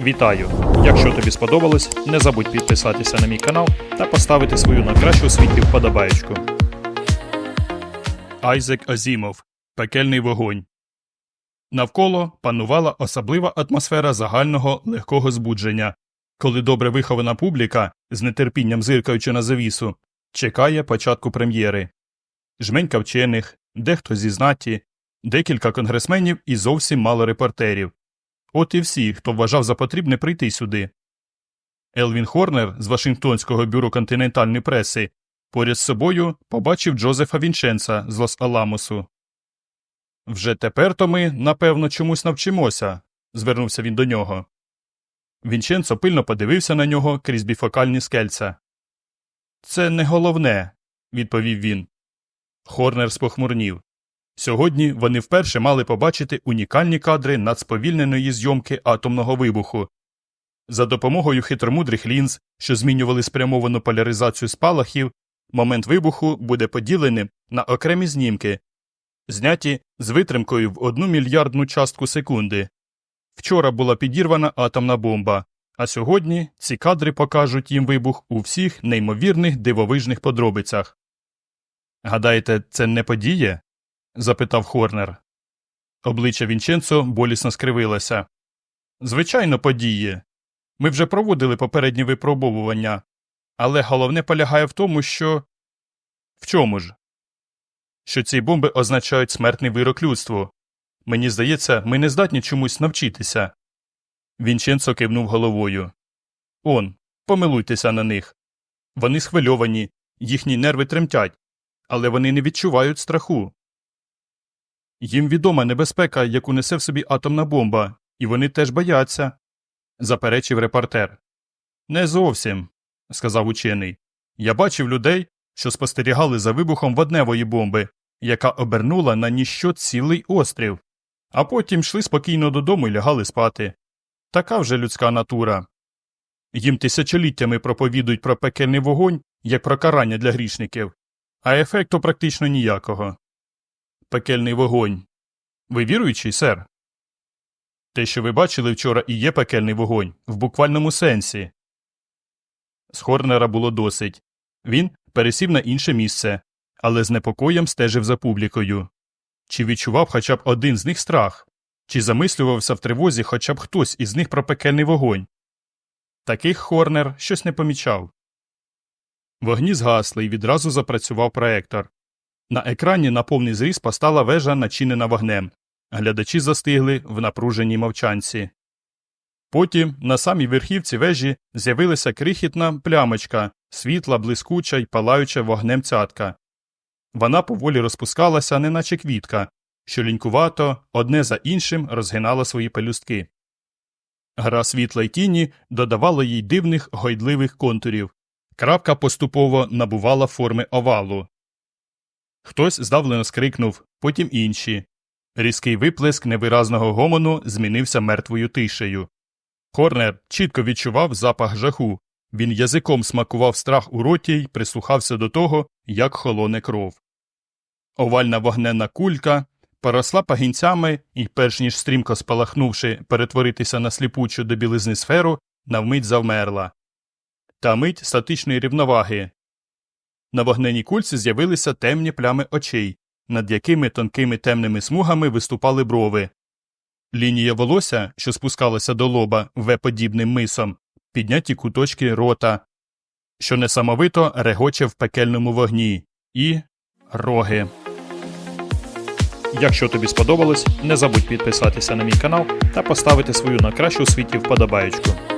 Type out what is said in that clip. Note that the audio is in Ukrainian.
Вітаю! Якщо тобі сподобалось, не забудь підписатися на мій канал та поставити свою на кращу у світі вподобаєчку. Айзек Азімов Пекельний вогонь. Навколо панувала особлива атмосфера загального легкого збудження, коли добре вихована публіка, з нетерпінням зиркаючи на завісу, чекає початку прем'єри. Жменька вчених, дехто зі знаті, декілька конгресменів і зовсім мало репортерів. От і всі, хто вважав за потрібне прийти сюди. Елвін Хорнер з Вашингтонського бюро континентальної преси поряд з собою побачив Джозефа Вінченца з Лос-Аламосу. Вже тепер то ми, напевно, чомусь навчимося, звернувся він до нього. Вінченцо пильно подивився на нього крізь біфокальні скельця. Це не головне, відповів він. Хорнер спохмурнів. Сьогодні вони вперше мали побачити унікальні кадри надсповільненої зйомки атомного вибуху. За допомогою хитромудрих лінз, що змінювали спрямовану поляризацію спалахів, момент вибуху буде поділений на окремі знімки, зняті з витримкою в одну мільярдну частку секунди. Вчора була підірвана атомна бомба, а сьогодні ці кадри покажуть їм вибух у всіх неймовірних дивовижних подробицях. Гадаєте, це не подіє? Запитав Хорнер. Обличчя Вінченцо болісно скривилося. Звичайно, подіє. Ми вже проводили попередні випробовування, але головне полягає в тому, що. В чому ж? Що ці бомби означають смертний вирок людству. Мені здається, ми не здатні чомусь навчитися. Вінченцо кивнув головою. Он, помилуйтеся на них. Вони схвильовані, їхні нерви тремтять, але вони не відчувають страху. Їм відома небезпека, яку несе в собі атомна бомба, і вони теж бояться, заперечив репортер. Не зовсім, сказав учений. Я бачив людей, що спостерігали за вибухом водневої бомби, яка обернула на ніщо цілий острів, а потім йшли спокійно додому і лягали спати. Така вже людська натура. Їм тисячоліттями проповідують про пекельний вогонь як про карання для грішників, а ефекту практично ніякого. Пекельний вогонь. Ви віруючий, сер? Те, що ви бачили вчора, і є пекельний вогонь, в буквальному сенсі. З Хорнера було досить. Він пересів на інше місце, але з непокоєм стежив за публікою. Чи відчував хоча б один з них страх, чи замислювався в тривозі хоча б хтось із них про пекельний вогонь. Таких Хорнер щось не помічав. Вогні згасли і відразу запрацював проектор. На екрані на повний зріз постала вежа, начинена вогнем. Глядачі застигли в напруженій мовчанці. Потім на самій верхівці вежі з'явилася крихітна плямочка, світла, блискуча й палаюча вогнем цятка. Вона поволі розпускалася, неначе квітка, що лінькувато одне за іншим розгинала свої пелюстки. Гра світла й тіні додавала їй дивних гойдливих контурів. Крапка поступово набувала форми овалу. Хтось здавлено скрикнув, потім інші. Різкий виплеск невиразного гомону змінився мертвою тишею. Хорнер чітко відчував запах жаху. Він язиком смакував страх у роті й прислухався до того, як холоне кров. Овальна вогненна кулька поросла пагінцями і, перш ніж стрімко спалахнувши перетворитися на сліпучу до білизни сферу, навмить завмерла. Та мить статичної рівноваги. На вогненій кульці з'явилися темні плями очей, над якими тонкими темними смугами виступали брови. Лінія волосся, що спускалася до лоба В-подібним мисом, підняті куточки рота, що несамовито регоче в пекельному вогні, і роги. Якщо тобі сподобалось, не забудь підписатися на мій канал та поставити свою на кращу світі вподобаєчку.